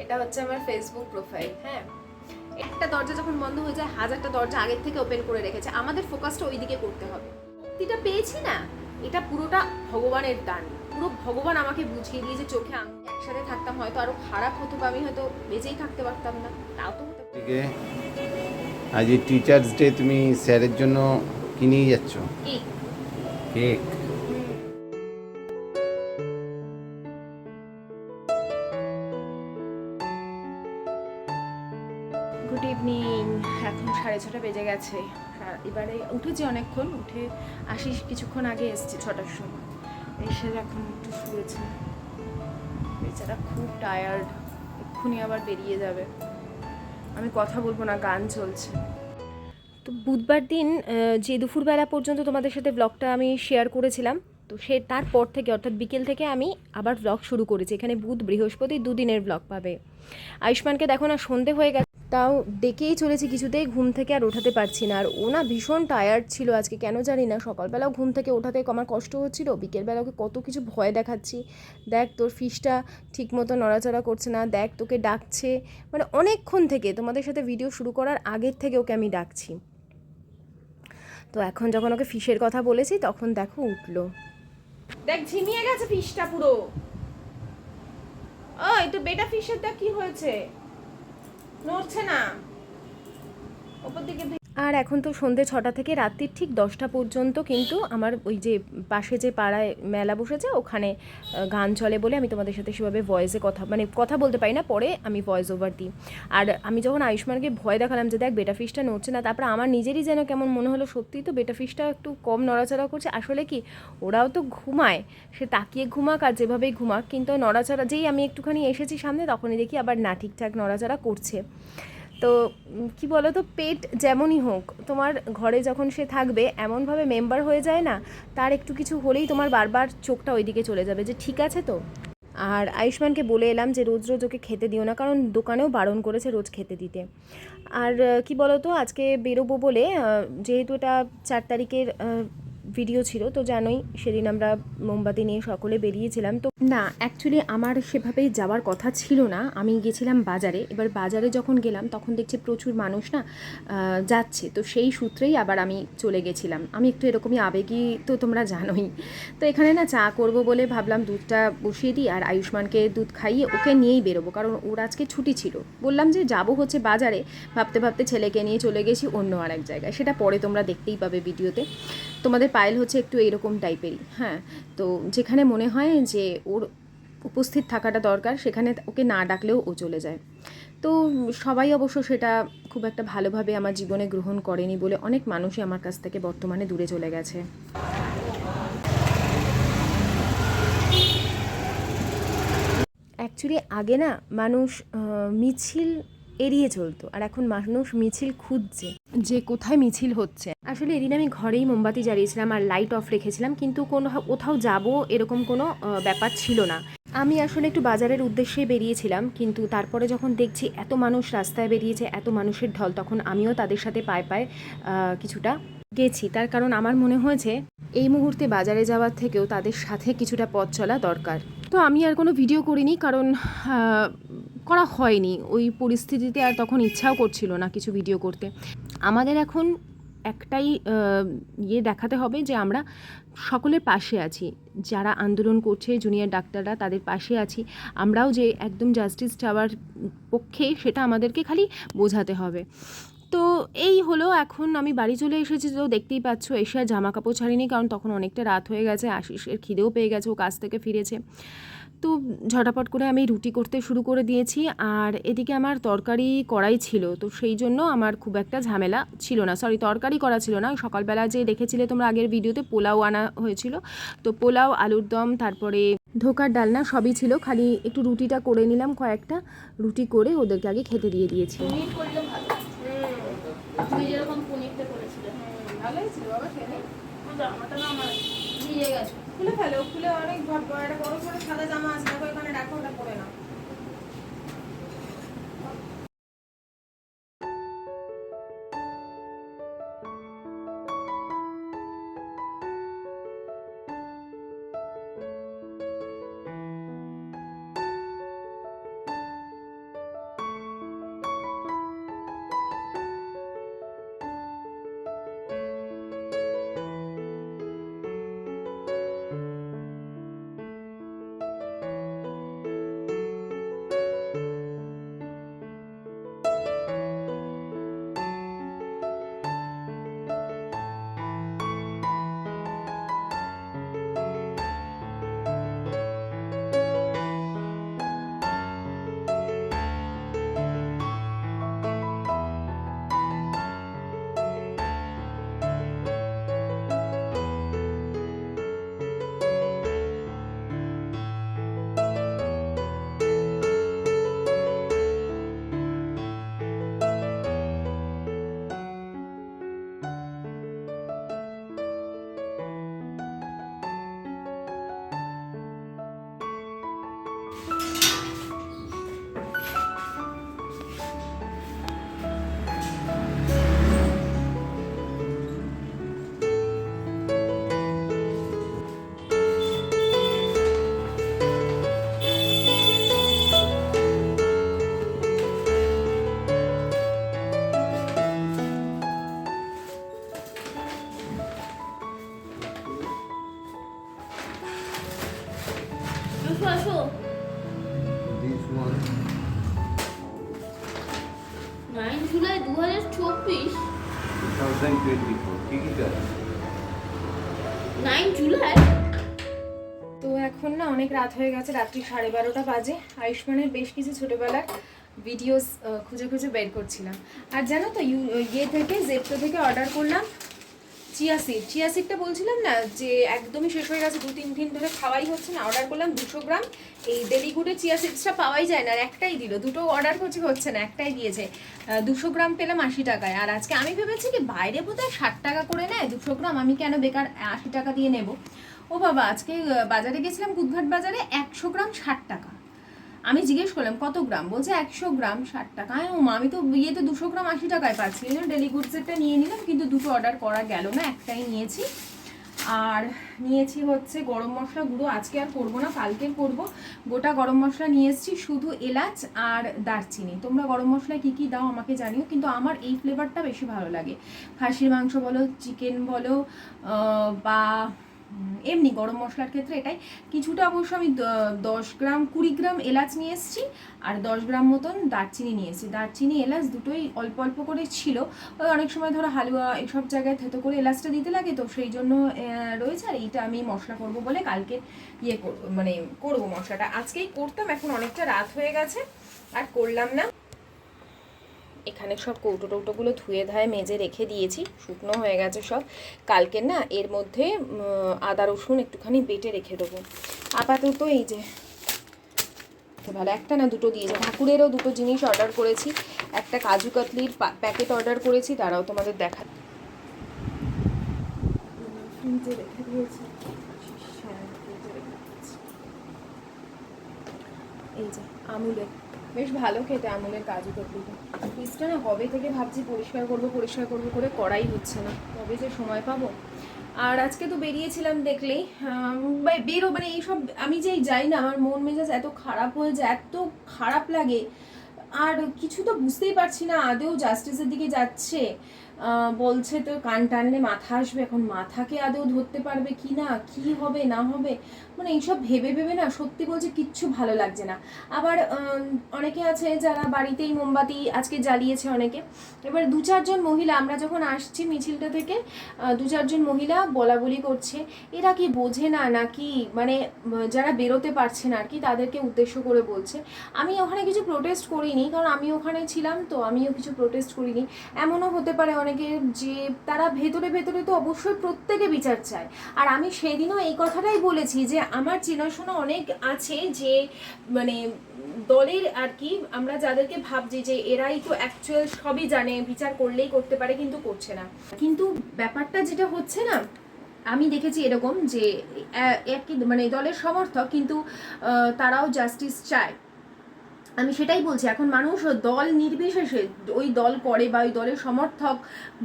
এটা হচ্ছে আমার ফেসবুক প্রোফাইল হ্যাঁ? একটা দরজা যখন বন্ধ হয়ে যায় হাজারটা দরজা আগের থেকে ওপেন করে রেখেছে। আমাদের ফোকাসটা ওইদিকে করতে হবে। মুক্তিটা পেয়েছি না? এটা পুরোটা ভগবানের দান। পুরো ভগবান আমাকে বুঝিয়ে দিয়েছে চোখে আঙুল একসাথে থাকতাম হয়তো আরও খারাপ হতো বা আমি হয়তো বেঁচেই থাকতে পারতাম না। তাও তো হতে আজ টিচার্স ডে তুমি স্যারের জন্য কিনেই যাচ্ছ? কি কেক। বেজে এবারে উঠেছি অনেকক্ষণ, উঠে আসি কিছুক্ষণ আগে এসছি ছটার সময়। এসে এখন একটু শুয়েছে। বেচারা খুব টায়ার্ড এক্ষুনি আবার বেরিয়ে যাবে। আমি কথা বলব না, গান চলছে। তো বুধবার দিন যে দুপুরবেলা পর্যন্ত তোমাদের সাথে ব্লগটা আমি শেয়ার করেছিলাম, তো সে তারপর থেকে, অর্থাৎ বিকেল থেকে আমি আবার ব্লগ শুরু করেছি। এখানে বুধ বৃহস্পতি দুদিনের ব্লগ পাবে। আয়ুষ্মানকে দেখো না, সন্ধে হয়ে গেছে। তাও ডেকেই চলেছি কিছুতেই, ঘুম থেকে আর ওঠাতে পারছি না। আর ও না ভীষণ টায়ার্ড ছিল আজকে, কেন জানি না। সকালবেলাও ঘুম থেকে ওঠাতে আমার কষ্ট হচ্ছিল বিকেলবেলা ওকে কত কিছু ভয় দেখাচ্ছি। দেখ তোর ফিসটা ঠিক মতো নড়াচড়া করছে না, দেখ তোকে ডাকছে। মানে অনেকক্ষণ থেকে, তোমাদের সাথে ভিডিও শুরু করার আগের থেকে ওকে আমি ডাকছি। তো এখন যখন ওকে ফিশের কথা বলেছি, তখন দেখো উঠল। দেখ, ঝিমিয়ে গেছে ফিশটা পুরো। ওই তো বেটা ফিশের দেখ কি হয়েছে? নড়ছে না। ওপর দিকে আর এখন তো সন্ধে ছটা থেকে রাত্রির ঠিক দশটা পর্যন্ত কিন্তু আমার ওই যে পাশে যে পাড়ায় মেলা বসেছে, ওখানে গান চলে বলে আমি তোমাদের সাথে সেভাবে ভয়েসে কথা মানে কথা বলতে পারি না, পরে আমি ভয়েস ওভার দিই। আর আমি যখন আয়ুষ্মানকে ভয় দেখালাম যে দেখ বেটা ফিশটা নড়ছে না, তারপরে আমার নিজেরই যেন কেমন মনে হলো, সত্যিই তো বেটা ফিশটা একটু কম নড়াচড়া করছে। আসলে কি, ওরাও তো ঘুমায়, সে তাকিয়ে ঘুমাক আর যেভাবেই ঘুমাক, কিন্তু নড়াচড়া, যেই আমি একটুখানি এসেছি সামনে, তখনই দেখি আবার না ঠিকঠাক নড়াচড়া করছে। তো কি বলো তো পেট যেমনই হোক, তোমার ঘরে যখন সে থাকবে, এমনভাবে মেম্বার হয়ে যায় না, তার একটু কিছু হলেই তোমার বারবার চোখটা ওইদিকে চলে যাবে যে, ঠিক আছে তো? আর আয়ুষ্মানকে বলে এলাম যে, রোজ রোজ ওকে খেতে দিও না, কারণ দোকানেও বারণ করেছে রোজ খেতে দিতে। আর, কি বলো তো আজকে বেরোবো বলে যেহেতু এটা চার তারিখের ভিডিও ছিল, তো জানোই সেদিন আমরা মোমবাতি নিয়ে সকলে বেরিয়েছিলাম। তো না অ্যাকচুয়ালি আমার সেভাবেই যাওয়ার কথা ছিল না। আমি গেছিলাম বাজারে। এবার বাজারে যখন গেলাম, তখন দেখছি প্রচুর মানুষ না যাচ্ছে। তো সেই সূত্রেই আবার আমি চলে গেছিলাম। আমি একটু এরকমই আবেগী তো তোমরা জানোই। তো এখানে না চা করব বলে ভাবলাম, দুধটা বসিয়ে দিই আর আয়ুষ্মানকে দুধ খাইয়ে ওকে নিয়েই বেরোবো। কারণ ওর আজকে ছুটি ছিল। বললাম যে যাব হচ্ছে বাজারে। ভাবতে ভাবতে ছেলেকে নিয়ে চলে গেছি অন্য আর এক জায়গায়। সেটা পরে তোমরা দেখতেই পাবে ভিডিওতে তোমাদের পায়েল হচ্ছে একটু এইরকম টাইপেরই হ্যাঁ। তো যেখানে মনে হয় যে ওর উপস্থিত থাকাটা দরকার, সেখানে ওকে না ডাকলেও ও চলে যায়। তো সবাই অবশ্য সেটা খুব একটা ভালোভাবে আমার জীবনে গ্রহণ করেনি বলে অনেক মানুষই আমার কাছ থেকে বর্তমানে দূরে চলে গেছে। অ্যাকচুয়ালি আগে না মানুষ মিছিল এড়িয়ে চলতো। আর এখন মানুষ মিছিল খুঁজছে। যে কোথায় মিছিল হচ্ছে। আসলে এদিন আমি ঘরেই মোমবাতি জ্বালিয়েছিলাম আর লাইট অফ রেখেছিলাম কিন্তু কোনো কোথাও যাব এরকম কোনো ব্যাপার ছিল না। আমি আসলে একটু বাজারের উদ্দেশ্যে বেরিয়েছিলাম কিন্তু তারপরে যখন দেখছি এত মানুষ রাস্তায় বেরিয়েছে এত মানুষের ঢল তখন আমিও তাদের সাথে পায়ে পায়ে কিছুটা গেছি। তার কারণ আমার মনে হয়েছে এই মুহূর্তে বাজারে যাওয়ার থেকেও তাদের সাথে কিছুটা পথ চলা দরকার। তো আমি আর কোনো ভিডিও করিনি কারণ করা হয়নি। ওই পরিস্থিতিতে আর তখন ইচ্ছাও করছিল না কিছু ভিডিও করতে। আমাদের এখন একটাই ইয়ে দেখাতে হবে যে আমরা সকলের পাশে আছি। যারা আন্দোলন করছে জুনিয়র ডাক্তাররা তাদের পাশে আছি। আমরাও যে একদম জাস্টিস চাওয়ার পক্ষে সেটা আমাদেরকে খালি বোঝাতে হবে। তো এই হলো এখন আমি বাড়ি চলে এসেছি, তো দেখতেই পাচ্ছ এসে আর জামা কাপড় ছাড়িনি, কারণ তখন অনেকটা রাত হয়ে গেছে, আশিসের খিদেও পেয়ে গেছে, ও কাজ থেকে ফিরেছে। তো ঝটাপট করে আমি রুটি করতে শুরু করে দিয়েছি, আর এদিকে আমার তরকারি করাই ছিল, তো সেই জন্য আমার খুব একটা ঝামেলা ছিল না। সরি তরকারি করা ছিল না সকালবেলা যে দেখেছিলে তোমরা আগের ভিডিওতে পোলাও আনা হয়েছিল, তো পোলাও, আলুর দম, তারপরে ধোকার ডালনা সবই ছিল, খালি একটু রুটিটা করে নিলাম কয়েকটা, রুটি করে ওদেরকে আগে খেতে দিয়ে দিয়েছি। তুই যেরকম পনিরটা করেছিলে ভালোই ছিল বাবা খেলে। জামাটা না আমার ভিজে গেছে। খুলে ফেলো খুলে অনেক বড় একটা বড় করে সাদা জামা আছে দেখো এখানে রাখো ওটা পরে নাও। চব্বিশ নাইন জুলাই তো এখন না অনেক রাত হয়ে গেছে রাত্রি সাড়ে বারোটা বাজে। আয়ুষ্মানের বেশ কিছু ছোটোবেলার ভিডিওস খুঁজে খুঁজে বের করছিলাম। আর জানো তো ইউ ইয়ে থেকে জেপ্টো থেকে অর্ডার করলাম। চিয়া সিড চিয়া সিডটা বলছিলাম না, যে একদমই শেষ হয়ে গেছে, দু, তিন দিন ধরে খাওয়াই হচ্ছে না অর্ডার করলাম দুশো গ্রাম। এই ডেলিগুডে চিয়া সিডসটা পাওয়াই যায় না, আর একটাই দিল, দুটো অর্ডার করছি হচ্ছে না, একটাই দিয়েছে। দুশো গ্রাম পেলাম আশি টাকায়, আর আজকে আমি ভেবেছি কি বাইরে বোধহয় ষাট টাকা করে নেয়, দুশো গ্রাম, আমি কেন বেকার আশি টাকা দিয়ে নেব? ও বাবা, আজকে বাজারে গেছিলাম, কুদঘাট বাজারে একশো গ্রাম ষাট টাকা। আমি জিজ্ঞেস করলাম কত গ্রাম? বলছে একশো গ্রাম ষাট টাকা। আমি ও মা, আমি তো ইয়েতে দুশো গ্রাম আশি টাকায় পাচ্ছি। জন্য ডেলি গুডসেরটা নিয়ে নিলাম কিন্তু দুটো অর্ডার করা গেল না একটাই নিয়েছি। আর নিয়েছি হচ্ছে গরম মশলা গুঁড়ো। আজকে আর করব না কালকে করব। গোটা গরম মশলা নিয়ে এসেছি শুধু এলাচ আর দারচিনি। তোমরা গরম মশলায় কী কী দাও আমাকে জানিও কিন্তু আমার এই ফ্লেভারটা বেশি ভালো লাগে। খাসির মাংস বলো চিকেন বলো বা এমনি গরম মশলার ক্ষেত্রে এটাই। কিছুটা অবশ্য আমি দশ গ্রাম, কুড়ি গ্রাম এলাচ নিয়ে এসেছি আর দশ গ্রাম মতন দারচিনি নিয়ে এসেছি। দারচিনি, এলাচ দুটোই অল্প অল্প করে ছিল। ওই অনেক সময় ধরো হালুয়া এসব জায়গায় থেতো করে এলাচটা দিতে লাগে তো সেই জন্য রয়েছে আর এইটা আমি মশলা করব বলে কালকে ইয়ে মানে করব মশলাটা। আজকেই করতাম, এখন অনেকটা রাত হয়ে গেছে, আর করলাম না। এখানে সব কৌটো টৌটোগুলো ধুয়ে ধায়ে মেজে রেখে দিয়েছি, শুকনো হয়ে গেছে সব। কালকে না এর মধ্যে আদা রসুন একটুখানি বেটে রেখে দেবো। আপাতত এই যে ভালো, একটা না দুটো দিয়েছে ঠাকুরেরও দুটো জিনিস অর্ডার করেছি। একটা কাজু কাতলির প্যাকেট অর্ডার করেছি তারাও তোমাদের দেখা হ্যাঁ। এই যে, আমুলের বেশ ভালো খেতে আমুলের কাজু কাতলিটা ফ্রিজটা না কবে থেকে ভাবছি পরিষ্কার করব পরিষ্কার করব করে করাই হচ্ছে না। কবে যে সময় পাবো। আর আজকে তো বেরিয়েছিলাম দেখলেই বেরো মানে এইসব আমি যেই যাই না, আমার মন মেজাজ এত খারাপ হয়ে যায়, এত খারাপ লাগে। আর কিছু তো বুঝতেই পারছি না, আদেও জাস্টিসের দিকে যাচ্ছে। বলছে তো কান টানলে মাথা আসবে, এখন মাথাকে আদেও ধরতে পারবে কি না, কি হবে, না হবে। মানে এইসব ভেবে ভেবে না সত্যি বলছে কিচ্ছু ভালো লাগছে না। আবার অনেকে আছে যারা বাড়িতেই মোমবাতি আজকে জ্বালিয়েছে অনেকে। এবার দু চারজন মহিলা, আমরা যখন আসছি মিছিলটা থেকে দু চারজন মহিলা বলা বলি করছে, এরা কি বোঝে না নাকি মানে যারা বেরোতে পারছে না আর কি তাদেরকে উদ্দেশ্য করে বলছে। আমি ওখানে কিছু প্রোটেস্ট করিনি, কারণ আমি ওখানে ছিলাম তো আমিও কিছু প্রোটেস্ট করিনি। এমনও হতে পারে অনেকে যে, তারা ভেতরে ভেতরে তো অবশ্যই প্রত্যেকে বিচার চায়। আর আমি সেদিনও এই কথাটাই বলেছি যে আমার চেনাশোনা অনেক আছে যে মানে দলের আর কি, আমরা যাদেরকে ভাবছি যে এরাই তো অ্যাকচুয়াল সবই জানে, বিচার করলেই করতে পারে কিন্তু করছে না। কিন্তু ব্যাপারটা যেটা হচ্ছে না, আমি দেখেছি এরকম যে একই মানে দলের সমর্থক কিন্তু তারাও জাস্টিস চায়। আমি সেটাই বলছি, এখন মানুষ দল নির্বিশেষে, ওই দল করে বা ওই দলের সমর্থক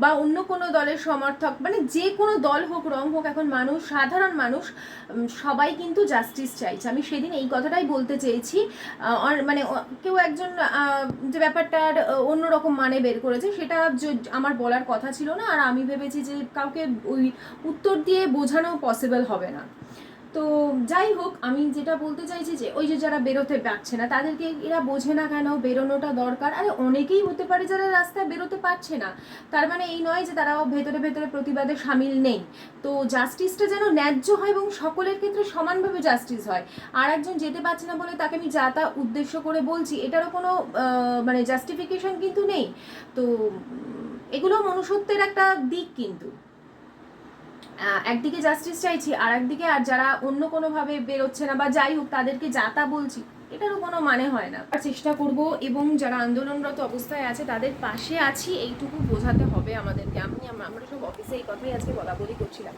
বা অন্য কোনো দলের সমর্থক মানে যে কোনো দল হোক, রং হোক, এখন মানুষ, সাধারণ মানুষ সবাই কিন্তু জাস্টিস চাইছে। আমি সেদিন এই কথাটাই বলতে চেয়েছি মানে কেউ একজন যে ব্যাপারটার অন্যরকম মানে বের করেছে, সেটা আমার বলার কথা ছিল না, আর আমি ভেবেছি যে কাউকে ওই উত্তর দিয়ে বোঝানো পসিবল হবে না। তো যাই হোক, আমি যেটা বলতে চাইছি যে ওই যে যারা বেরোতে পারছে না, তাদেরকে এরা বোঝে না কেন বেরোনোটা দরকার। আরে অনেকেই হতে পারে যারা রাস্তায় বেরোতে পারছে না। তার মানে এই নয় যে তারাও ভেতরে ভেতরে প্রতিবাদে সামিল নেই। তো জাস্টিসটা যেন ন্যায্য হয় এবং সকলের ক্ষেত্রে সমানভাবে জাস্টিস হয়। আর একজন যেতে পারছে না বলে তাকে আমি যা তা উদ্দেশ্য করে বলছি, এটারও কোনো মানে জাস্টিফিকেশন কিন্তু নেই। তো, এগুলো মনুষ্যত্বের একটা দিক কিন্তু। একদিকে জাস্টিস চাইছি আর একদিকে আর যারা অন্য কোনোভাবে বেরোচ্ছে না বা যাই হোক, তাদেরকে যা তা বলছি, এটারও কোনো মানে হয় না। আর চেষ্টা করব এবং যারা আন্দোলনরত অবস্থায় আছে, তাদের পাশে আছি, এইটুকু বোঝাতে হবে আমাদেরকে। আমি আমরা সব অফিসে এই কথাই আজকে বলা বলি করছিলাম,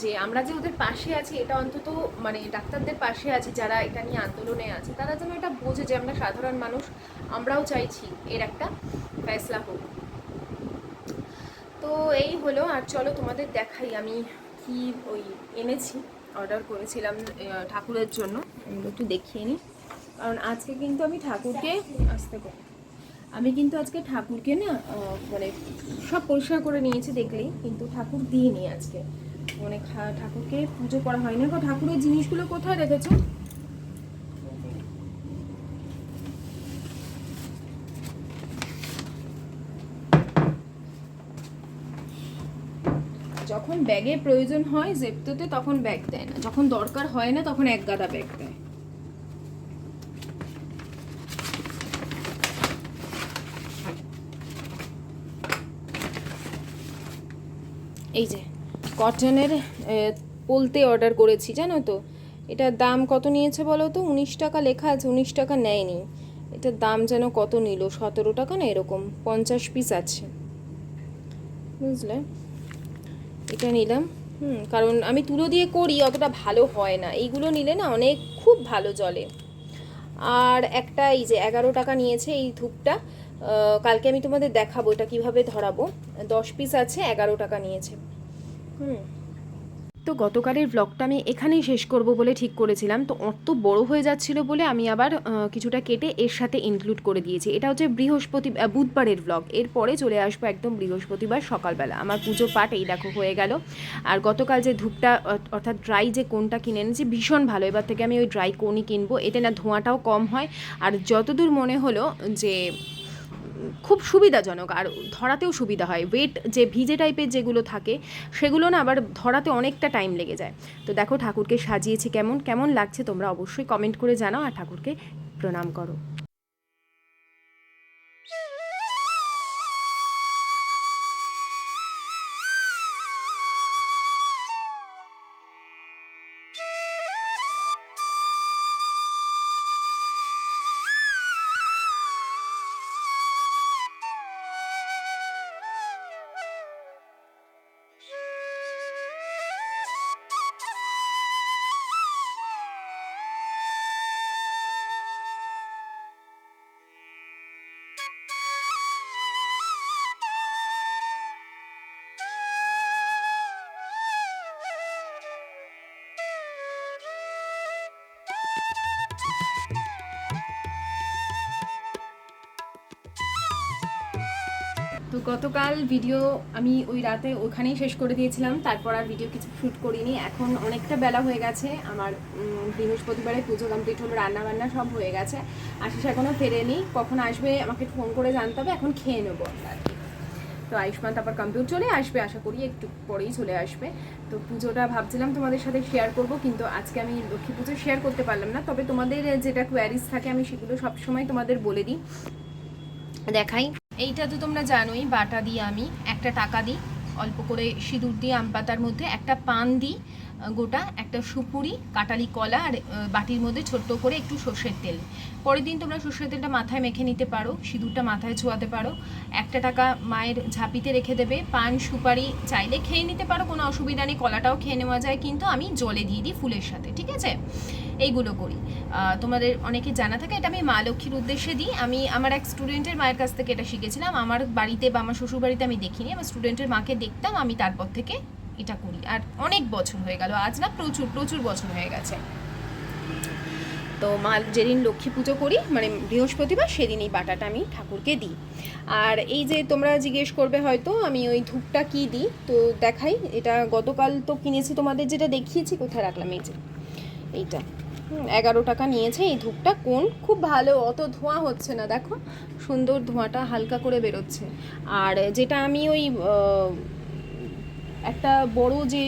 যে আমরা যে ওদের পাশে আছি, এটা অন্তত মানে ডাক্তারদের পাশে আছি, যারা এটা নিয়ে আন্দোলনে আছে, তারা যেন এটা বোঝে যে আমরা সাধারণ মানুষ, আমরাও চাইছি, এর একটা ফেসলা হোক। তো এই হলো, আর চলো তোমাদের দেখাই আমি কি ওই এনেছি অর্ডার করেছিলাম ঠাকুরের জন্য। এগুলো একটু দেখিয়ে নিই কারণ আজকে কিন্তু আমি ঠাকুরকে আসতে করি আমি কিন্তু আজকে ঠাকুরকে না মানে সব পরিষ্কার করে নিয়েছি দেখলেই, কিন্তু ঠাকুর দিইনি আজকে। মানে ঠাকুরকে পুজো করা হয়নি। ঠাকুরের জিনিসগুলো কোথায় রেখেছো? যখন ব্যাগের প্রয়োজন হয় জেপ্টোতে তখন ব্যাগ দেয় না। যখন দরকার হয় না তখন এক গাদা ব্যাগ দেয়। এই যে, কটনের পোলতে অর্ডার করেছি, জানো তো? এটার দাম কত নিয়েছে বলো তো? উনিশ টাকা লেখা আছে, উনিশ টাকা নেয়নি। এটার দাম যেন কত নিল? সতেরো টাকা না এরকম, পঞ্চাশ পিস আছে। বুঝলে? এটা নিলাম। হুম, কারণ আমি তুলো দিয়ে করি, অতটা ভালো হয় না। এইগুলো নিলে না অনেক খুব ভালো জলে। আর একটা এই যে এগারো টাকা নিয়েছে এই ধূপটা কালকে আমি তোমাদের দেখাবো এটা কীভাবে ধরাবো। দশ পিস আছে, এগারো টাকা নিয়েছে। হুম। তো গতকালের ব্লগটা আমি এখানেই শেষ করব বলে ঠিক করেছিলাম। তো অত বড় হয়ে যাচ্ছিল বলে আমি আবার কিছুটা কেটে এর সাথে ইনক্লুড করে দিয়েছি। এটা হচ্ছে বৃহস্পতি বুধবারের ব্লগ এরপরে চলে আসব একদম বৃহস্পতিবার সকালবেলা। আমার পুজো পাঠ এই দেখো হয়ে গেল। আর গতকাল যে ধূপটা অর্থাৎ ড্রাই যে কোনটা কিনে এনেছি, ভীষণ ভালো। এবার থেকে আমি ওই ড্রাই কোনই কিনবো। এতে না ধোঁয়াটাও কম হয়। আর যতদূর মনে হলো যে খুব সুবিধাজনক, আর ধরাতেও সুবিধা হয়। ওয়েট যে ভিজে টাইপের যেগুলো থাকে, সেগুলো না আবার ধরাতে অনেকটা টাইম লেগে যায়। তো দেখো ঠাকুরকে সাজিয়েছে কেমন কেমন লাগছে তোমরা অবশ্যই কমেন্ট করে জানাও, আর ঠাকুরকে প্রণাম করো। গতকাল ভিডিও আমি ওই রাতে ওখানেই শেষ করে দিয়েছিলাম, তারপর আর ভিডিও কিছু শ্যুট করিনি। এখন অনেকটা বেলা হয়ে গেছে, আমার বৃহস্পতিবারে পুজো কমপ্লিট হলো, রান্নাবান্না সব হয়ে গেছে। আশিস এখনও ফেরেনি, কখন আসবে আমাকে ফোন করে জানতে হবে, এখন খেয়ে নেব আর কি। তো আয়ুষ্মান তারপর কম্পিউটার চলে আসবে, আশা করি একটু পরেই চলে আসবে। তো পুজোটা ভাবছিলাম তোমাদের সাথে শেয়ার করব, কিন্তু আজকে আমি লক্ষ্মী পুজো শেয়ার করতে পারলাম না। তবে তোমাদের যেটা কোয়ারিজ থাকে, আমি সেগুলো সবসময় তোমাদের বলে দিই, দেখাই। এইটা তো তোমরা জানোই, বাটা দিয়ে আমি, একটা টাকা দিই, অল্প করে সিঁদুর দিয়ে আম পাতার মধ্যে, একটা পান দিই গোটা একটা সুপুরি কাটালি কলা আর বাটির মধ্যে ছোট্ট করে একটু সর্ষের তেল। পরের দিন তোমরা সর্ষের তেলটা মাথায় মেখে নিতে পারো, সিঁদুরটা মাথায় ছোঁয়াতে পারো। একটা টাকা মায়ের ঝাঁপিতে রেখে দেবে, পান, সুপারি চাইলে খেয়ে নিতে পারো, কোনো অসুবিধা নেই, কলাটাও খেয়ে নেওয়া যায়। কিন্তু আমি জলে দিয়ে দিই ফুলের সাথে, ঠিক আছে? এইগুলো করি। তোমাদের অনেকে জানা থাকে, এটা আমি মা লক্ষ্মীর উদ্দেশ্যে দিই। আমি আমার এক স্টুডেন্টের মায়ের কাছ থেকে এটা শিখেছিলাম। আমার বাড়িতে বা আমার শ্বশুর বাড়িতে আমি দেখিনি, আমার স্টুডেন্টের মাকে দেখতাম, আমি তারপর থেকে এটা করি। আর অনেক বছর হয়ে গেল, আজ না প্রচুর প্রচুর বছর হয়ে গেছে। তো মা যেদিন লক্ষ্মী পুজো করি মানে বৃহস্পতিবার সেদিন এই বাটাটা আমি ঠাকুরকে দিই। আর এই যে তোমরা জিজ্ঞেস করবে হয়তো, আমি ওই ধূপটা কি দিই? তো দেখাই, এটা গতকাল তো কিনেছি তোমাদের যেটা দেখিয়েছি, কোথায় রাখলাম? এই যে, এইটা। এগারো টাকা নিয়েছে এই ধূপটা। কোন? খুব ভালো, অত ধোঁয়া হচ্ছে না, দেখো। সুন্দর ধোঁয়াটা হালকা করে বেরোচ্ছে। আর যেটা আমি ওই একটা বড় যে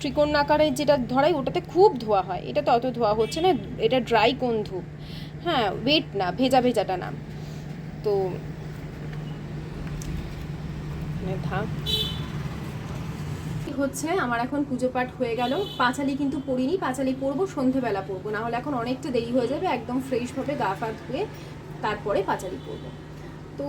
ত্রিকোণ আকারে যেটা ধরাই, ওটাতে খুব ধোয়া হয়। এটা তো অত ধোয়া হচ্ছে না, এটা ড্রাই কোন ধূপ। হ্যাঁ ওয়েট না, ভেজা ভেজাটা না। তো মানে হচ্ছে, আমার এখন পুজো পাঠ হয়ে গেল। পাঁচালি কিন্তু পড়িনি, পাঁচালি পরবো সন্ধেবেলা পরবো না হলে এখন অনেকটা দেরি হয়ে যাবে, একদম ফ্রেশভাবে গা ফা ধুয়ে তারপরে পাঁচালি পরবো তো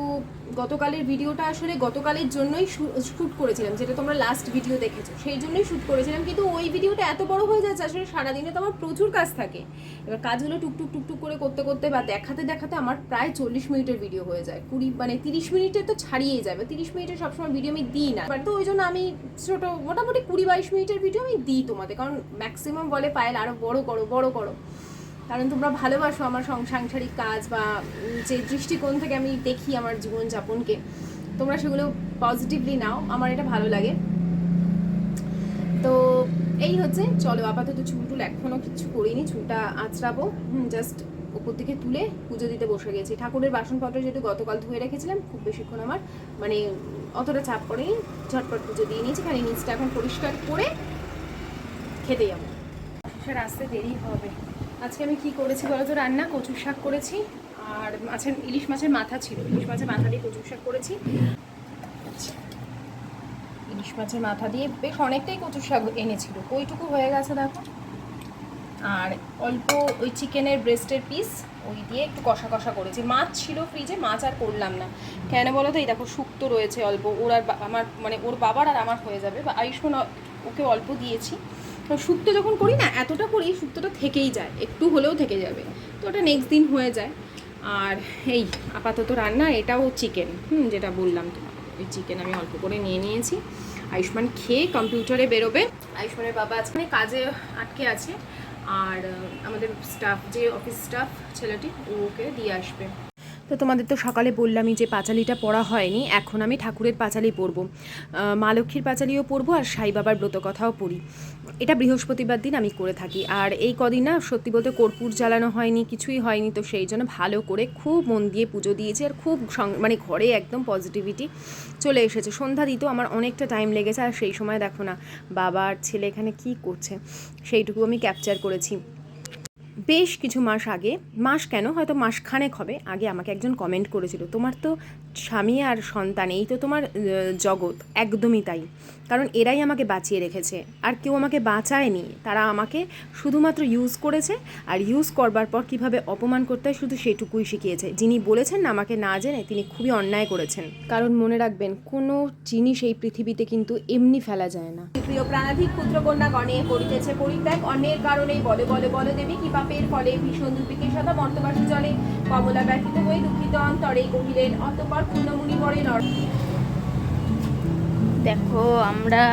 গতকালের ভিডিওটা আসলে গতকালের জন্যই শ্যুট করেছিলাম, যেটা তোমরা লাস্ট ভিডিও দেখেছ। সেই জন্যই শ্যুট করেছিলাম, কিন্তু ওই ভিডিওটা এত বড় হয়ে যাচ্ছে, আসলে সারাদিনে তো আমার প্রচুর কাজ থাকে। এবার কাজগুলো টুকটুক টুকটুক করে করতে করতে বা দেখাতে দেখাতে আমার প্রায় চল্লিশ মিনিটের ভিডিও হয়ে যায়। কুড়ি মানে তিরিশ মিনিটের তো ছাড়িয়েই যাবে তিরিশ মিনিটের সবসময় ভিডিও আমি দিই না। তো ওই জন্য আমি ছোটো, মোটামুটি কুড়ি বাইশ মিনিটের ভিডিও আমি দিই তোমাদের, কারণ ম্যাক্সিমাম বলে পায়েল আরও বড় করো বড় করো। কারণ তোমরা ভালোবাসো আমার সাংসারিক কাজ বা যে দৃষ্টিকোণ থেকে আমি দেখি আমার জীবনযাপনকে। তোমরা সেগুলো পজিটিভলি নাও, আমার এটা ভালো লাগে। তো এই হচ্ছে, চলো আপাতত চুল টুল এখনও কিছু করিনি, চুলটা আঁচড়াবো। জাস্ট ওপর থেকে তুলে পুজো দিতে বসে গেছি। ঠাকুরের বাসনপত্র যেহেতু গতকাল ধুয়ে রেখেছিলাম, খুব বেশিক্ষণ আমার মানে অতটা চাপ পড়েনি, ঝটপট পুজো দিয়ে নিয়েছি, খালি নিচটা এখন পরিষ্কার করে খেতে যাব। স্যার আসতে দেরি হবে। আজকে আমি কি করেছি বলতো রান্না, কচুর শাক করেছি, আর মাছের, ইলিশ মাছের মাথা ছিল। ইলিশ মাছের মাথা দিয়ে কচুর শাক করেছি। ইলিশ মাছের মাথা দিয়ে বেশ অনেকটাই কচুর শাক এনেছিল। ওইটুকু হয়ে গেছে, দেখো। আর অল্প ওই চিকেনের ব্রেস্টের পিস ওই দিয়ে একটু কষা কষা করেছি। মাছ ছিল ফ্রিজে মাছ আর করলাম না। কেন বলো তো? এই দেখো শুক্তো রয়েছে অল্প। ওর আর আমার মানে ওর বাবার আর আমার হয়ে যাবে। বা আয়ুষ্মান ওকে অল্প দিয়েছি। তো শুক্তো যখন করি না, এতটা করি শুক্তোটা থেকেই যায়, একটু হলেও থেকে যাবে। তো ওটা নেক্সট দিন হয়ে যায়। আর এই আপাতত রান্না, এটাও চিকেন হুম, যেটা বললাম ওই চিকেন আমি অল্প করে নিয়ে নিয়েছি। আয়ুষ্মান খেয়ে কম্পিউটারে বেরোবে। আয়ুষ্মানের বাবা আজকে কাজে আটকে আছে। আর আমাদের স্টাফ যে অফিস স্টাফ ছেলেটি ওকে দিয়ে আসবে। তো তোমাদের তো সকালে বললামই যে পাঁচালিটা পড়া হয়নি, এখন আমি ঠাকুরের পাঁচালি পড়ব। মা লক্ষ্মীর পাঁচালিও পড়ব আর সাই বাবার ব্রতকথাও পড়ি। এটা বৃহস্পতিবার দিন আমি করে থাকি। আর এই কদিন না সত্যি বলতে কর্পূর জ্বালানো হয়নি, কিছুই হয়নি, তো সেই জন্য ভালো করে খুব মন দিয়ে পুজো দিয়েছি আর খুব মানে ঘরে একদম পজিটিভিটি চলে এসেছে। সন্ধ্যা দিতেও আমার অনেকটা টাইম লেগেছে আর সেই সময় দেখো না, বাবা আর ছেলে এখানে কি করছে? সেইটুকু আমি ক্যাপচার করেছি। বেশ কিছু মাস আগে মাস কেন? হয়তো মাসখানেক হবে আগে আমাকে একজন কমেন্ট করেছিল। তোমার তো স্বামী আর সন্তান এই তো তোমার জগৎ একদমই তাই। কারণ এরাই আমাকে বাঁচিয়ে রেখেছে। আর কেউ আমাকে বাঁচায়নি। তারা আমাকে শুধুমাত্র ইউজ করেছে আর ইউজ করবার পর কীভাবে অপমান করতে হয় শুধু সেটুকুই শিখিয়েছে। যিনি বলেছেন না আমাকে না জেনে তিনি খুবই অন্যায় করেছেন। কারণ মনে রাখবেন কোনো জিনিস এই পৃথিবীতে কিন্তু এমনি ফেলা যায় না। প্রিয় প্রাণাধিক ক্ষুদ্র কন্যা গণে করিতেছে পরিত্যাগ। অন্যের কারণেই বলে বলে বলে দেবী কি পাপের ফলে ভীষণ দুর্ভিক্ষের সাথে মর্তবাসী জলে কমলা ব্যথিত হয়ে দুঃখিত অন্তরে কহিলেন অতপর পূর্ণমুনি পরে নর দেখো আমরা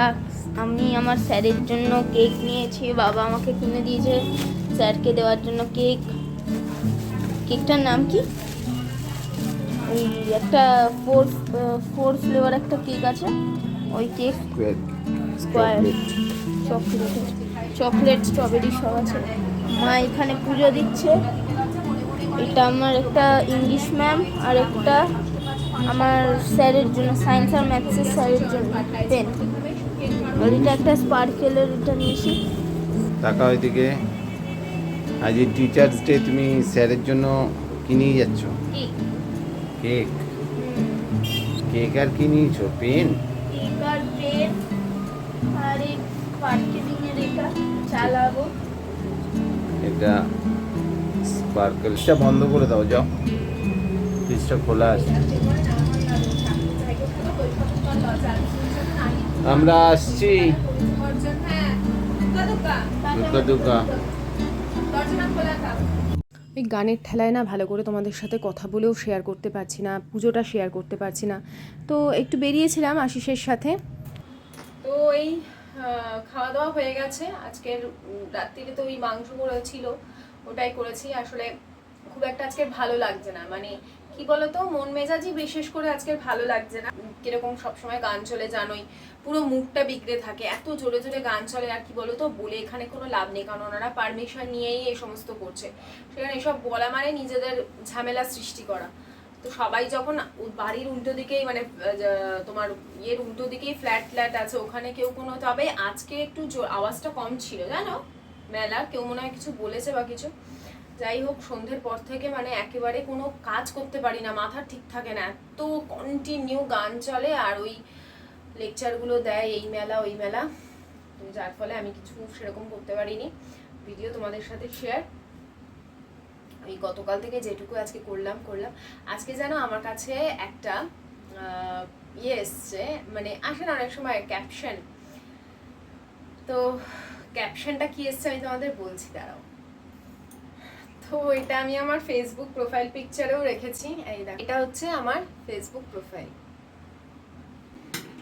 আমি আমার স্যারের জন্য কেক নিয়েছি। বাবা আমাকে কিনে দিয়েছে। স্যারকে দেওয়ার জন্য কেক। কেকটার নাম কি? ওই একটা ফোর ফোর ফ্লেভার একটা কেক আছে। ওই cake square chocolate chocolate strawberry সব আছে। মা এখানে পুজো দিচ্ছে। এটা আমার একটা ইংলিশ ম্যাম আর একটা আমার স্যারের জন্য সায়েন্স আর ম্যাথসের স্যারের জন্য পেন আর এটা একটা স্পার্কেলের এটা নিয়েছি। টাকা ওইদিকে আজ টিচার্স ডে তুমি স্যারের জন্য কি নিয়ে যাচ্ছ? কেক কেক আর কি নিয়েছো? পেন কেক আর পেন আর এই পার্কেলিংয়ের এটা চালাবো। এটা স্পার্কেলটা বন্ধ করে দাও যাও। ফ্রিজটা খোলা আছে। আমরা আসছি। দুর্গা দুর্গা ওই গানের ঠেলায় না ভালো করে তোমাদের সাথে কথা বলেও শেয়ার করতে পারছি না পুজোটা শেয়ার করতে পারছি না। তো একটু বেরিয়েছিলাম আশিসের সাথে। তো এই খাওয়া দাওয়া হয়ে গেছে। আজকের উম, রাত্রিরে তো ওই মাংস ছিল ওটাই করেছি। আসলে খুব একটা আজকে ভালো লাগছে না। মানে কি বলতো মন মেজাজই বিশেষ করে আজকে ভালো লাগছে না। কীরকম সবসময় গান চলে জানোই পুরো মুখটা বিগড়ে থাকে। এত জোরে জোরে গান চলে আর কি বলতো বলে এখানে কোনো লাভ নেই কারণ ওনারা পারমিশন নিয়েই এই সমস্ত করছে। সেখানে এসব বলা মানে নিজেদের ঝামেলা সৃষ্টি করা। তো সবাই যখন বাড়ির উল্টো দিকেই মানে তোমার ইয়ের উল্টো দিকেই ফ্ল্যাট ফ্ল্যাট আছে, ওখানে কেউ কোনো, তবে আজকে একটু আওয়াজটা কম ছিল, জানো? মেলা, কেউ মনে হয় কিছু বলেছে বা কিছু। যাই হোক, সন্ধ্যের পর থেকে মানে একেবারে কোনো কাজ করতে পারি না, মাথা ঠিক থাকে না, এত কন্টিনিউ গান চলে, আর ওই লেকচারগুলো দেয় এই মেলা, ওই মেলা। যার ফলে আমি কিছু সেরকম করতে পারিনি। ভিডিও তোমাদের সাথে শেয়ার আমি গতকাল থেকে যেটুকু আজকে করলাম করলাম। আজকে যেন আমার কাছে একটা ইয়ে এসছে মানে আসে না অনেক সময় ক্যাপশন তো ক্যাপশনটা কি এসছে আমি তোমাদের বলছি, দাঁড়াও। তো এটা আমি আমার ফেসবুক প্রোফাইল পিকচারেও রেখেছি। এই এটা হচ্ছে আমার ফেসবুক প্রোফাইল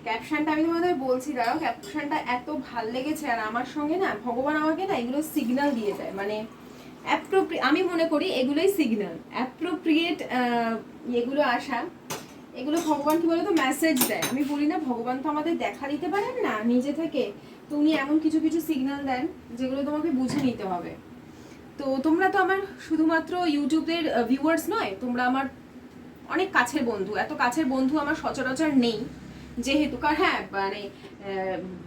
ক্যাপশনটা আমি তোমাদের বলছি, দাঁড়াও। ক্যাপশনটা এত ভালো লেগেছে আর আমার সঙ্গে না, ভগবান আমাকে না এগুলো সিগন্যাল দিয়ে দেয়। মানে অ্যাপ্রোপ্রি আমি মনে করি এগুলোই সিগন্যাল অ্যাপ্রোপ্রিয়েট এগুলো আসা, এগুলো ভগবান কি বলতো? মেসেজ দেয়। আমি বলি না, ভগবান তো আমাদের দেখা দিতে পারেন না, নিজে থেকে। তো উনি এমন কিছু কিছু সিগন্যাল দেন, যেগুলো তোমাকে বুঝে নিতে হবে। তো তোমরা তো আমার শুধুমাত্র ইউটিউবের ভিউয়ার্স নয়, তোমরা আমার অনেক কাছের বন্ধু। এত কাছের বন্ধু আমার সচরাচর নেই। যেহেতু, কার হ্যাঁ মানে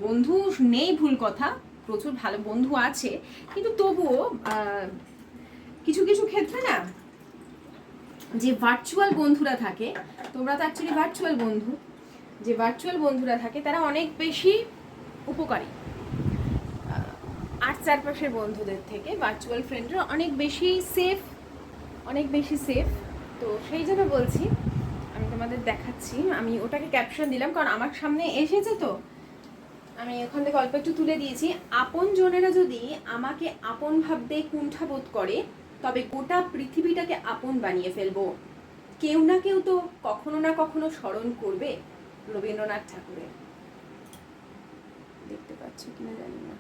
বন্ধু নেই ভুল কথা, প্রচুর ভালো বন্ধু আছে। কিন্তু তবুও কিছু কিছু ক্ষেত্রে না যে ভার্চুয়াল বন্ধুরা থাকে, তোমরা তো অ্যাকচুয়ালি ভার্চুয়াল বন্ধু, যে ভার্চুয়াল বন্ধুরা থাকে, তারা অনেক বেশি উপকারী। আর চারপাশের বন্ধুদের থেকে ভার্চুয়াল ফ্রেন্ডরা অনেক বেশি সেফ অনেক বেশি সেফ তো সেই জন্য বলছি, আমি তোমাদের দেখাচ্ছি, আমি ওটাকে ক্যাপশন দিলাম, কারণ আমার সামনে এসেছে তো। আমি ওখান থেকে অল্প একটু তুলে দিয়েছি। আপন জনেরা যদি আমাকে আপন ভাবতে কুণ্ঠাবোধ করে তবে গোটা পৃথিবীটাকে আপন বানিয়ে ফেলব। কেউ না কেউ তো কখনো না কখনো স্মরণ করবে রবীন্দ্রনাথ ঠাকুরের। দেখতে পাচ্ছ কিনা জানি না।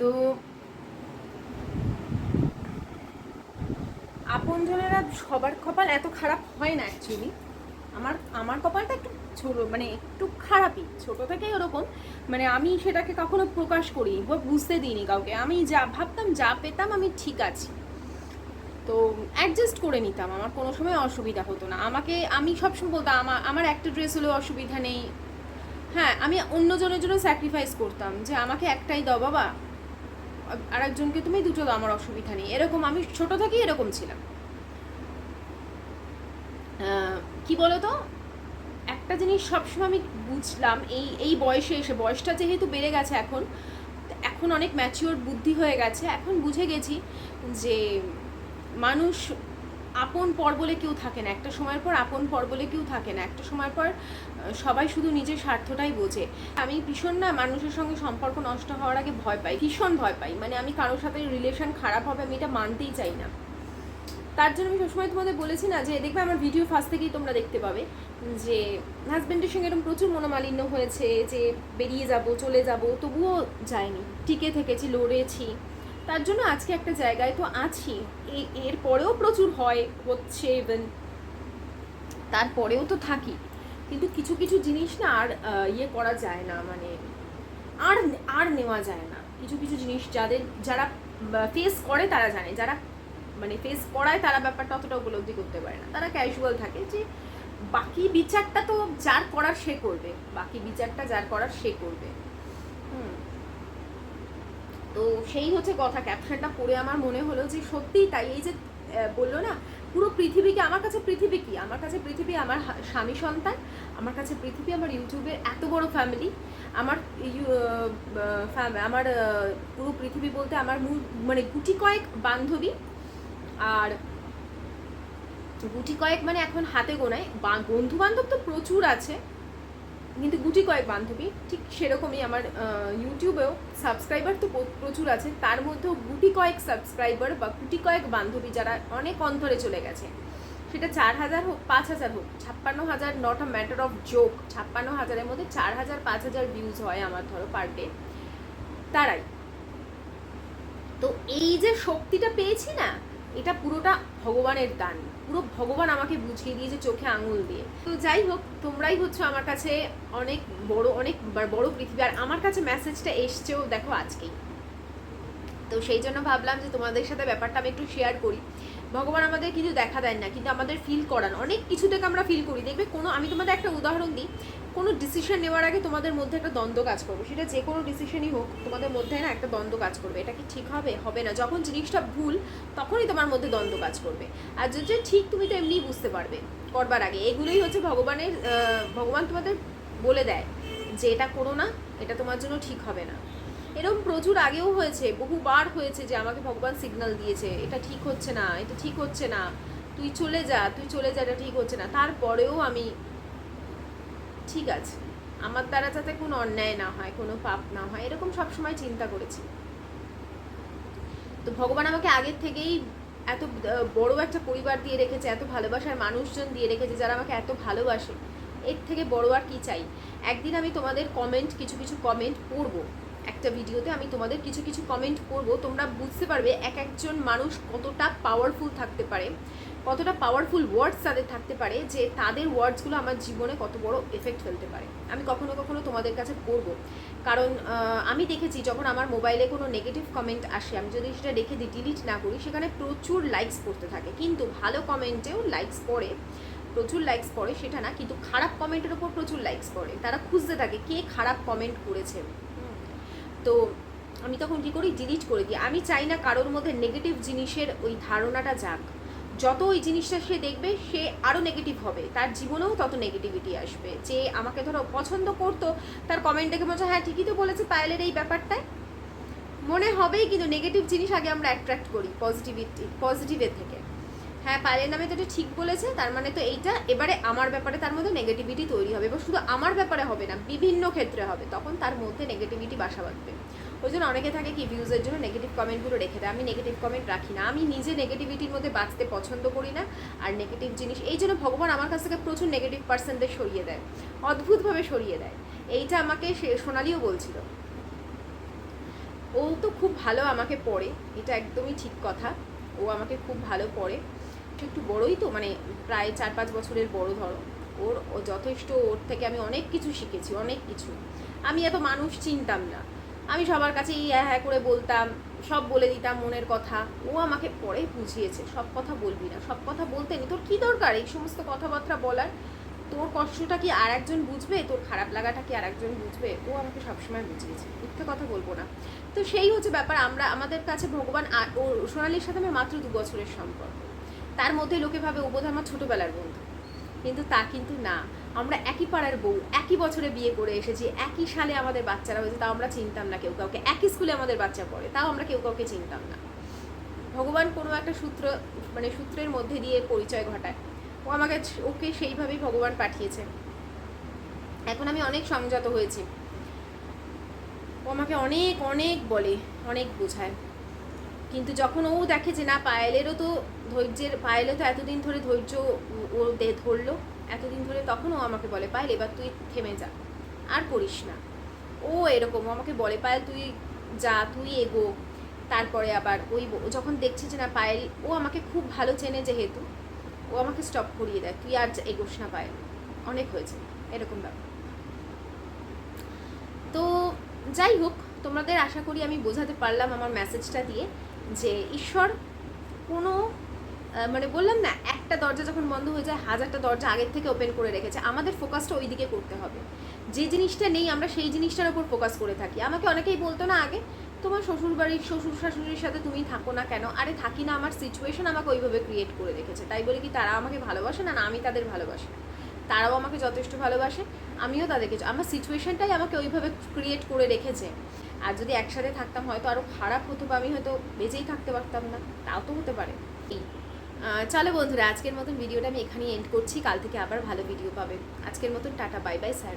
তো আপনজনেরা সবার কপাল এত খারাপ হয় না অ্যাকচুয়ালি আমার আমার কপালটা একটু ছোট মানে একটু খারাপই, ছোট থেকেই ওরকম মানে আমি সেটাকে কখনো প্রকাশ করি বা বুঝতে দিইনি কাউকে। আমি যা ভাবতাম, যা পেতাম, আমি ঠিক আছি। তো অ্যাডজাস্ট করে নিতাম, আমার কোনো সময় অসুবিধা হতো না। আমাকে, আমি সবসময় বলতাম আমার আমার একটা ড্রেস হলেও অসুবিধা নেই। হ্যাঁ আমি অন্যজনের জন্য স্যাক্রিফাইস করতাম, যে আমাকে একটাই দাও বাবা আর একজনকে তুমি দুটো দাও, আমার অসুবিধা নেই। এরকম আমি ছোট থেকেই এরকম ছিলাম। কি বলতো? একটা জিনিস সবসময় আমি বুঝলাম, এই এই বয়সে এসে, বয়সটা যেহেতু বেড়ে গেছে এখন এখন অনেক ম্যাচিওর বুদ্ধি হয়ে গেছে, এখন বুঝে গেছি যে মানুষ আপন পর বলে কেউ থাকে না, একটা সময়ের পর আপন পর বলে কেউ থাকে না, একটা সময়ের পর সবাই শুধু নিজের স্বার্থটাই বোঝে। আমি ভীষণ না মানুষের সঙ্গে সম্পর্ক নষ্ট হওয়ার আগে ভয় পাই, ভীষণ ভয় পাই মানে আমি কারোর সাথে রিলেশন খারাপ হবে আমি এটা মানতেই চাই না। তার জন্য আমি সবসময় তোমাদের বলেছি না যে, দেখবে আমার ভিডিও ফার্স্ট থেকেই তোমরা দেখতে পাবে যে হাজব্যান্ডের সঙ্গে এরকম প্রচুর মনোমালিন্য হয়েছে যে, বেরিয়ে যাব, চলে যাব, তবুও যায়নি। টিকে থেকেছি, লড়েছি। তার জন্য আজকে একটা জায়গায় তো আছি। এর পরেও প্রচুর হয়, হচ্ছে ইভেন তারপরেও তো থাকি। কিন্তু কিছু কিছু জিনিস না আর ইয়ে করা যায় না মানে আর আর নেওয়া যায় না। কিছু কিছু জিনিস যাদের, যারা ফেস করে তারা জানে। যারা মানে ফেস করায় তারা ব্যাপারটা অতটা উপলব্ধি করতে পারে না। তারা ক্যাজুয়াল থাকে যে বাকি বিচারটা তো যার করার সে করবে। বাকি বিচারটা যার করার সে করবে। তো সেই হচ্ছে কথা। ক্যাপশনটা পড়ে আমার মনে হলো যে সত্যিই তাই। এই যে বলল না, পুরো পৃথিবীকে আমার কাছে পৃথিবী কি? আমার কাছে পৃথিবী আমার স্বামী সন্তান, আমার কাছে পৃথিবী আমার ইউটিউবের এত বড় ফ্যামিলি আমার আমার পুরো পৃথিবী বলতে আমার মানে গুটি কয়েক বান্ধবী আর গুটি কয়েক মানে এখন হাতে গোনায়। বন্ধু বান্ধব তো প্রচুর আছে, কিন্তু গুটি কয়েক বান্ধবী, ঠিক সেরকমই আমার ইউটিউবেও সাবস্ক্রাইবার তো প্রচুর আছে। তার মধ্যেও গুটি কয়েক সাবস্ক্রাইবার বা গুটি কয়েক বান্ধবী যারা অনেক অন্তরে চলে গেছে। সেটা চার হাজার হোক, পাঁচ হাজার হোক, ছাপ্পান্ন হাজার not a matter of joke ছাপ্পান্ন হাজারের মধ্যে চার হাজার, পাঁচ হাজার ভিউজ হয় আমার ধরো পার ডে তারাই। তো এই যে শক্তিটা পেয়েছি না এটা পুরোটা ভগবানের দান। পুরো ভগবান আমাকে বুঝিয়ে দিয়েছে চোখে আঙুল দিয়ে। তো যাই হোক, তোমরাই হচ্ছে আমার কাছে অনেক বড় অনেক বড় পৃথিবী। আর আমার কাছে মেসেজটা এসছেও দেখো আজকেই। তো সেই জন্য ভাবলাম যে তোমাদের সাথে ব্যাপারটা আমি একটু শেয়ার করি। ভগবান আমাদের কিছু দেখা দেন না, কিন্তু আমাদের ফিল করান। অনেক কিছু থেকে আমরা ফিল করি। দেখবে কোনো আমি তোমাদের একটা উদাহরণ দিই। কোনো ডিসিশন নেওয়ার আগে তোমাদের মধ্যে একটা দ্বন্দ্ব কাজ করবে। সেটা যে কোনো ডিসিশনই হোক, তোমাদের মধ্যে না একটা দ্বন্দ্ব কাজ করবে। এটা কি ঠিক হবে? হবে না। যখন জিনিসটা ভুল, তখনই তোমার মধ্যে দ্বন্দ্ব কাজ করবে। আর যদি ঠিক তুমি তো এমনিই বুঝতে পারবে করবার আগে। এগুলোই হচ্ছে ভগবানের ভগবান তোমাদের বলে দেয় যে এটা করো না, এটা তোমার জন্য ঠিক হবে না। এরকম প্রচুর আগেও হয়েছে, বহুবার হয়েছে যে আমাকে ভগবান সিগন্যাল দিয়েছে, এটা ঠিক হচ্ছে না, এটা ঠিক হচ্ছে না, তুই চলে যা, তুই চলে যা, এটা ঠিক হচ্ছে না। তারপরেও আমি, ঠিক আছে, আমার দ্বারা যাতে কোনো অন্যায় না হয়, কোনো পাপ না হয়, এরকম সবসময় চিন্তা করেছি। তো ভগবান আমাকে আগের থেকেই এত বড় একটা পরিবার দিয়ে রেখেছে, এত ভালোবাসার মানুষজন দিয়ে রেখেছে, যারা আমাকে এত ভালোবাসে, এর থেকে বড় আর কি চাই? একদিন আমি তোমাদের কমেন্ট কিছু কিছু কমেন্ট পড়ব। একটা ভিডিওতে আমি তোমাদের কিছু কিছু কমেন্ট করব। তোমরা বুঝতে পারবে এক একজন মানুষ কতটা পাওয়ারফুল থাকতে পারে, কতটা পাওয়ারফুল ওয়ার্ডস তাদের থাকতে পারে, যে তাদের ওয়ার্ডসগুলো আমার জীবনে কত বড় এফেক্ট ফেলতে পারে। আমি কখনো কখনো তোমাদের কাছে করব। কারণ আমি দেখেছি যখন আমার মোবাইলে কোনো নেগেটিভ কমেন্ট আসে, আমি যদি সেটা রেখে দিই ডিলিট না করি, সেখানে প্রচুর লাইকস পড়তে থাকে। কিন্তু ভালো কমেন্টেও লাইকস পড়ে, প্রচুর লাইকস পড়ে সেটা না, কিন্তু খারাপ কমেন্টের ওপর প্রচুর লাইকস পড়ে। তারা খুঁজতে থাকে, কে খারাপ কমেন্ট করেছে। তো আমি তখন কি করি? ডিলিট করে দিই। আমি চাই না কারোর মধ্যে নেগেটিভ জিনিসের ওই ধারণাটা যাক। যত ওই জিনিসটা সে দেখবে, সে আরও নেগেটিভ হবে। তার জীবনেও তত নেগেটিভিটি আসবে। যে আমাকে ধরো পছন্দ করতো, তার কমেন্ট দেখে বলছে হ্যাঁ ঠিকই তো বলেছে পায়েলের এই ব্যাপারটায়। মনে হবেই, কিন্তু নেগেটিভ জিনিস আগে আমরা অ্যাট্রাক্ট করি পজিটিভিটি পজিটিভের থেকে। হ্যাঁ পায়েলের নামে তো এটা ঠিক বলেছে, তার মানে তো এইটা, এবারে আমার ব্যাপারে তার মধ্যে নেগেটিভিটি তৈরি হবে এবং শুধু আমার ব্যাপারে হবে না, বিভিন্ন ক্ষেত্রে হবে, তখন তার মধ্যে নেগেটিভিটি বাসা বাঁধবে। ওই জন্য অনেকে থাকে কি ভিউজের জন্য নেগেটিভ কমেন্টগুলো রেখে দেয়, আমি নেগেটিভ কমেন্ট রাখি না, আমি নিজে নেগেটিভিটির মধ্যে বাঁচতে পছন্দ করি না, আর নেগেটিভ জিনিস, এই জন্য ভগবান আমার কাছ থেকে প্রচুর নেগেটিভ পার্সনদের সরিয়ে দেয়, অদ্ভুতভাবে সরিয়ে দেয়, এইটা আমাকে সে সোনালিও বলছিল। ও তো খুব ভালো আমাকে পড়ে, এটা একদমই ঠিক কথা, ও আমাকে খুব ভালো পড়ে। সে একটু বড়ই তো মানে প্রায় চার পাঁচ বছরের বড় ধরো। ওর ও যথেষ্ট, ওর থেকে আমি অনেক কিছু শিখেছি, অনেক কিছু। আমি এত মানুষ চিনতাম না। আমি সবার কাছে এই হ্যাঁ হ্যাঁ করে বলতাম, সব বলে দিতাম মনের কথা। ও আমাকে পরে বুঝিয়েছে, সব কথা বলবি না। সব কথা বলতে নি তোর কী দরকার এই সমস্ত কথাবার্তা বলার? তোর কষ্টটা কি আর একজন বুঝবে? তোর খারাপ লাগাটা কি আর একজন বুঝবে? ও আমাকে সবসময় বুঝিয়েছে। মিথ্যে কথা বলব না। তো সেই হচ্ছে ব্যাপার। আমরা, আমাদের কাছে ভগবান ও, সোনালির সাথে আমার মাত্র দু বছরের সম্পর্ক। তার মধ্যে লোকে ভাবে ও বোধহয় আমার ছোটোবেলার বন্ধু। কিন্তু তা কিন্তু না। আমরা একই পাড়ার বউ, একই বছরে বিয়ে করে এসেছি, একই সালে আমাদের বাচ্চারা হয়েছে, তাও আমরা চিনতাম না কেউ কাউকে। একই স্কুলে আমাদের বাচ্চা পড়ে, তাও আমরা কেউ কাউকে চিনতাম না। ভগবান কোনো একটা সূত্র মানে সূত্রের মধ্যে দিয়ে পরিচয় ঘটায়। ও আমাকে ওকে সেইভাবেই ভগবান পাঠিয়েছে। এখন আমি অনেক সংযত হয়েছি। ও আমাকে অনেক অনেক বলে, অনেক বোঝায়। কিন্তু যখন ও দেখে যে না, পায়েলেরও তো ধৈর্যের পায়েলে তো এতদিন ধরে ধৈর্য ও- দে, ধরলো। এতদিন ধরে তখন ও আমাকে বলে, পায়েল, এবার তুই থেমে যা। আর করিস না। ও এরকম আমাকে বলে, পায়েল, তুই যা, তুই এগো। তারপরে আবার ওই যখন দেখছে যে না, পায়েল, ও আমাকে খুব ভালো চেনে যেহেতু, ও আমাকে স্টপ করিয়ে দেয়, তুই আর এগোস না পায়েল। অনেক হয়েছে, এরকম ব্যাপার। তো যাই হোক, তোমাদের আশা করি আমি বোঝাতে পারলাম আমার মেসেজটা দিয়ে যে, ঈশ্বর কোনো মানে বললাম না, একটা দরজা যখন বন্ধ হয়ে যায়, হাজারটা দরজা আগের থেকে ওপেন করে রেখেছে। আমাদের ফোকাসটা ওই দিকে করতে হবে। যে জিনিসটা নেই, আমরা সেই জিনিসটার উপর ফোকাস করে থাকি। আমাকে অনেকেই বলতো না আগে, তোমার শ্বশুর বাড়ির শ্বশুর শাশুড়ির সাথে তুমি থাকো না কেন? আরে, থাকি না, আমার সিচুয়েশন আমাকে ওইভাবে ক্রিয়েট করে রেখেছে। তাই বলে কি তারা আমাকে ভালোবাসে না না, আমি তাদের ভালোবাসি না। তারাও আমাকে যথেষ্ট ভালোবাসে, আমিও তাদেরকে আমার সিচুয়েশনটাই আমাকে ওইভাবে ক্রিয়েট করে রেখেছে। আর যদি একসাথে থাকতাম, হয়তো আরও খারাপ হতো বা আমি হয়তো বেঁচেই থাকতে পারতাম না। তাও তো হতে পারে। চলো বন্ধুরা, আজকের মতন ভিডিওটা আমি এখানেই এন্ড করছি। কাল থেকে আবার ভালো ভিডিও পাবে। আজকের মতন টাটা বাই বাই স্যার